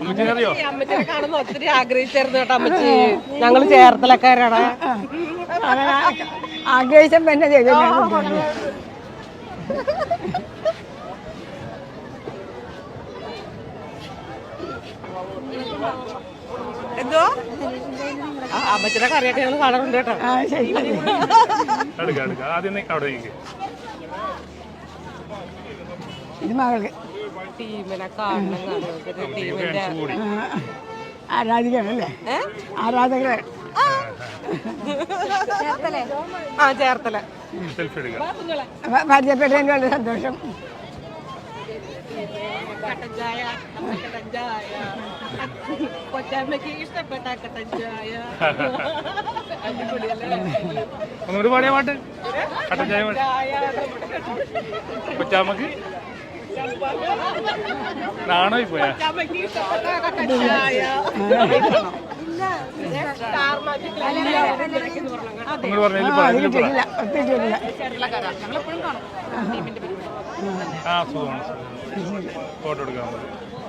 അമ്മച്ചിനെ അറിയോ ഈ അമ്മച്ചിനെ കാണുന്ന ഒത്തിരി ആഗ്രഹിച്ചായിരുന്നു കേട്ടോ അമ്മച്ചി. ഞങ്ങൾ ചേർത്തലക്കാരാണ്. ആഗ്രഹിച്ചം തന്നെ ചെയ്തു. എന്തോ? അമ്മച്ചിടെ അമ്മച്ചിയുടെ കറിയൊക്കെ ഞങ്ങൾ കാണാറുണ്ട് കേട്ടോ. ആദ്യം അവിടെ ഇത് മകൾക്ക്. ടീമിനെ കാണണം കാണും ടീമിന്റെ കൂടി. ആ, ആരാധികയാണല്ലേ ആരാധകർ ആ ചേർത്തല? പരിചയപ്പെട്ടതിന് വളരെ സന്തോഷം. കൊച്ചമ്മയ്ക്ക് ഇഷ്ടപ്പെട്ട കട്ടഞ്ചായ ഒന്നുകൂടി പാടിയ പാട്ട്. കട്ടഞ്ചായ ചായ കൊച്ചാമ്മക്ക് നാണോ പോയാ ആ സുഖമാണ് ഫോട്ടോ എടുക്കാൻ